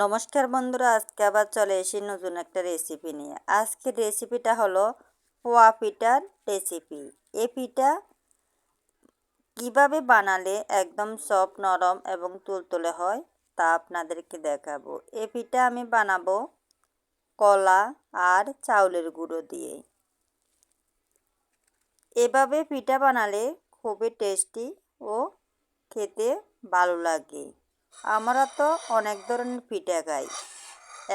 নমস্কার বন্ধুরা, আজকে আবার চলে এসেছি নতুন একটা রেসিপি নিয়ে। আজকের রেসিপিটা হলো পোয়া পিঠার রেসিপি এ পিঠা কীভাবে বানালে একদম সফট নরম এবং তুলতুলে হয় তা আপনাদেরকে দেখাবো। এ পিঠা আমি বানাবো কলা আর চাউলের গুঁড়ো দিয়ে। এভাবে পিঠা বানালে খুবই টেস্টি ও খেতে ভালো লাগে। আমরা তো অনেক ধরনের পিঠা খাই।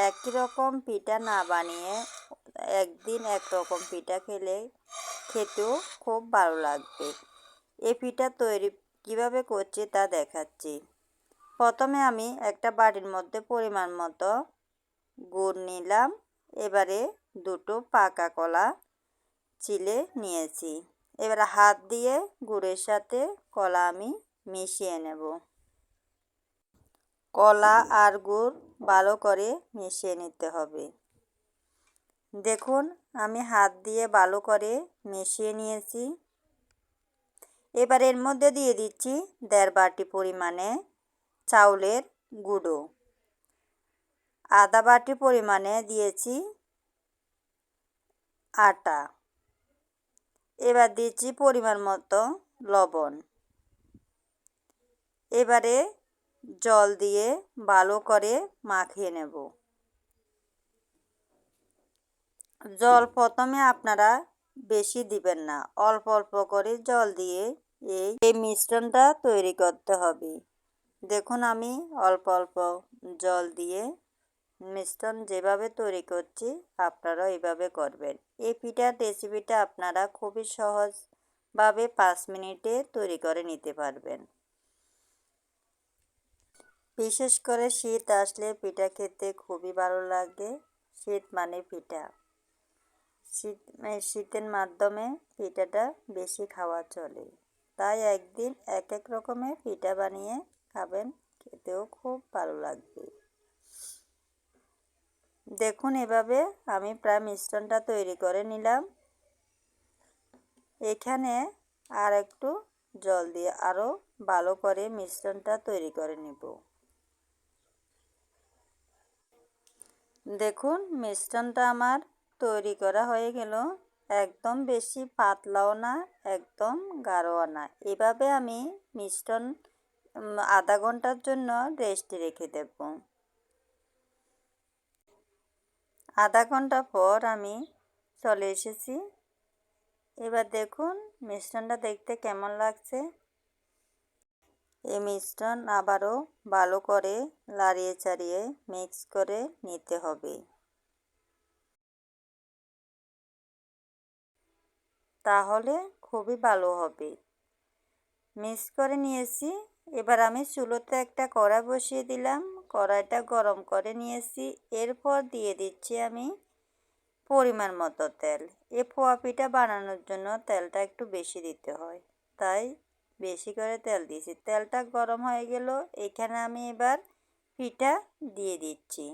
একই রকম পিঠা না বানিয়ে একদিন এক রকম পিঠা খেলে খেতেও খুব ভালো লাগবে। এই পিঠা তৈরি কীভাবে করছি তা দেখাচ্ছি। প্রথমে আমি একটা বাড়ির মধ্যে পরিমাণ মতো গুড় নিলাম, এবারে দুটো পাকা কলা চিলে নিয়েছি। এবারে হাত দিয়ে গুড়ের সাথে কলা আমি মিশিয়ে নেব। কলা আর গুড় ভালো করে মিশিয়ে নিতে হবে। দেখুন, আমি হাত দিয়ে ভালো করে মিশিয়ে নিয়েছি। এবার এর মধ্যে দিয়ে দিচ্ছি দেড় বাটি পরিমাণে চাউলের গুঁড়ো। আদা বাটি পরিমাণে দিয়েছি আটা। এবার দিচ্ছি পরিমাণ মতো লবণ। এবারে জল দিয়ে ভালো করে মাখিয়ে নেব। জল প্রথমে আপনারা বেশি দিবেন না, অল্প অল্প করে জল দিয়ে এই এই মিশ্রণটা তৈরি করতে হবে। দেখুন আমি অল্প অল্প জল দিয়ে মিশ্রণ যেভাবে তৈরি করছি আপনারা এইভাবে করবেন। এই পিঠার রেসিপিটা আপনারা খুবই সহজভাবে পাঁচ মিনিটে তৈরি করে নিতে পারবেন। বিশেষ করে শীত আসলে পিঠা খেতে খুবই ভালো লাগে। শীত মানে পিঠা। শীত শীতের মাধ্যমে পিঠাটা বেশি খাওয়া চলে। তাই একদিন এক এক রকমের পিঠা বানিয়ে খাবেন, খেতেও খুব ভালো লাগবে। দেখুন এভাবে আমি প্রায় মিশ্রণটা তৈরি করে নিলাম। এখানে আর একটু জল দিয়ে আরও ভালো করে মিশ্রণটা তৈরি করে নিব। দেখুন, মিশ্রণটা আমার তৈরি করা হয়ে গেল। একদম বেশি পাতলাও না, একদম গাঢ়ও না। এভাবে আমি মিশ্রণ আধা ঘণ্টার জন্য রেস্টে রেখে দেব। আধা ঘণ্টা পর আমি চলে এসেছি। এবার দেখুন, মিশ্রণটা দেখতে কেমন লাগছে। এই মিশ্রণ আবারও ভালো করে লাড়িয়ে চাড়িয়ে মিক্স করে নিতে হবে। তাহলে খুবই ভালো হবে। মিক্স করে নিয়েছি। এবার আমি চুলোতে একটা কড়া বসিয়ে দিলাম। কড়াইটা গরম করে নিয়েছি। এরপর দিয়ে দিচ্ছি আমি পরিমাণ মতো তেল। এ পোয়া পিঠা বানানোর জন্য তেলটা একটু বেশি দিতে হয়। তাই বেশি করে তেল দিয়েছি। তেলটা গরম হয়ে গেল, এখানে আমি এবার পিঠা দিয়ে দিচ্ছি।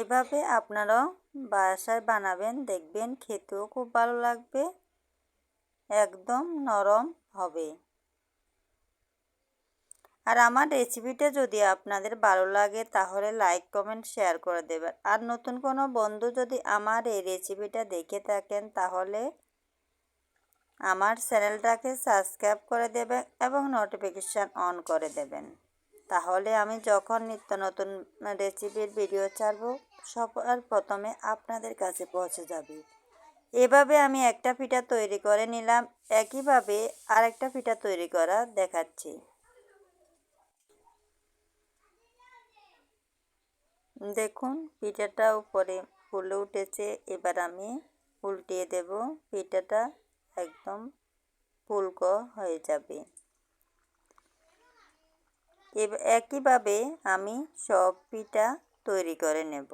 এভাবে আপনারাও বাসায় বানাবেন, দেখবেন খেতেও খুব ভালো লাগবে, একদম নরম হবে। আর আমার রেসিপিটা যদি আপনাদের ভালো লাগে, তাহলে লাইক, কমেন্ট, শেয়ার করে দেবেন। আর নতুন কোনো বন্ধু যদি আমার এই রেসিপিটা দেখে থাকেন, তাহলে আমার চ্যানেলটাকে সাবস্ক্রাইব করে দেবেন এবং নোটিফিকেশান অন করে দেবেন। তাহলে আমি যখন নিত্য নতুন রেসিপির ভিডিও ছাড়বো, সবার প্রথমে আপনাদের কাছে পৌঁছে যাবে। এভাবে আমি একটা পিঠা তৈরি করে নিলাম, একইভাবে আরেকটা পিঠা তৈরি করা দেখাচ্ছি। দেখুন, পিঠাটা উপরে ফুলে উঠেছে। এবার আমি উল্টিয়ে দেব পিঠাটা। একদম ফুলকো হয়ে যাবে। একইভাবে আমি সব পিঠা তৈরি করে নেব।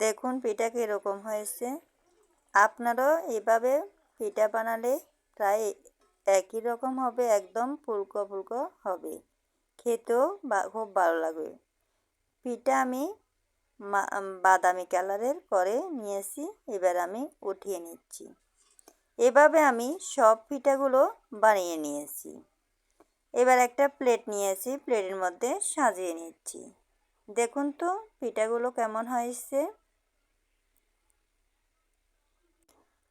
দেখুন পিঠা কীরকম হয়েছে। আপনারাও এভাবে পিঠা বানালে প্রায় একই রকম হবে, একদম ফুলকো ফুলকো হবে। খেতেও খুব ভালো লাগবে। পিঠা আমি বাদামি কালারের করে নিয়েছি। এবার আমি উঠিয়ে নিচ্ছি। এভাবে আমি সব পিঠাগুলো বানিয়ে নিয়েছি। এবার একটা প্লেট নিয়েছি। প্লেটের মধ্যে সাজিয়ে নিচ্ছি। দেখুন তো পিঠাগুলো কেমন হয়েছে।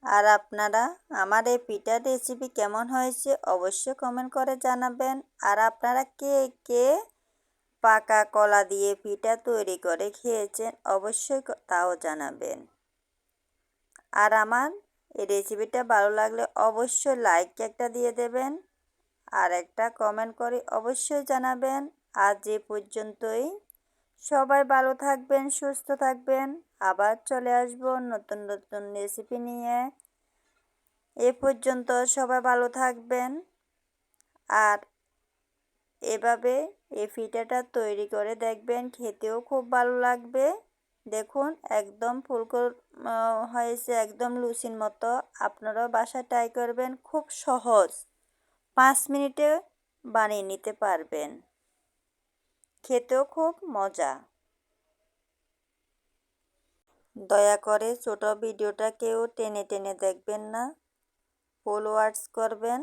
আর আপনারা আমার এই পিঠার রেসিপি কেমন হয়েছে অবশ্যই কমেন্ট করে জানাবেন। আর আপনারা কে কে পাকা কলা দিয়ে পিঠা তৈরি করে খেয়েছেন, অবশ্যই তাও জানাবেন। আর আমার এই রেসিপিটা ভালো লাগলে অবশ্যই লাইক একটা দিয়ে দেবেন, আর একটা কমেন্ট করে অবশ্যই জানাবেন। আজ যে পর্যন্তই। সবাই ভালো থাকবেন, সুস্থ থাকবেন। আবার চলে আসব নতুন নতুন রেসিপি নিয়ে। এ পর্যন্ত সবাই ভালো থাকবেন। আর এভাবে এই ফিটাটা তৈরি করে দেখবেন, খেতেও খুব ভালো লাগবে। দেখুন, একদম ফুলকো হয়েছে একদম লুচির মতো। আপনারাও বাসায় ট্রাই করবেন, খুব সহজ। পাঁচ মিনিটে বানিয়ে নিতে পারবেন। খেতেও খুব মজা। দয়া করে ছোট ভিডিওটা কেউ টেনে টেনে দেখবেন না। ফুল ওয়ার্ডস করবেন।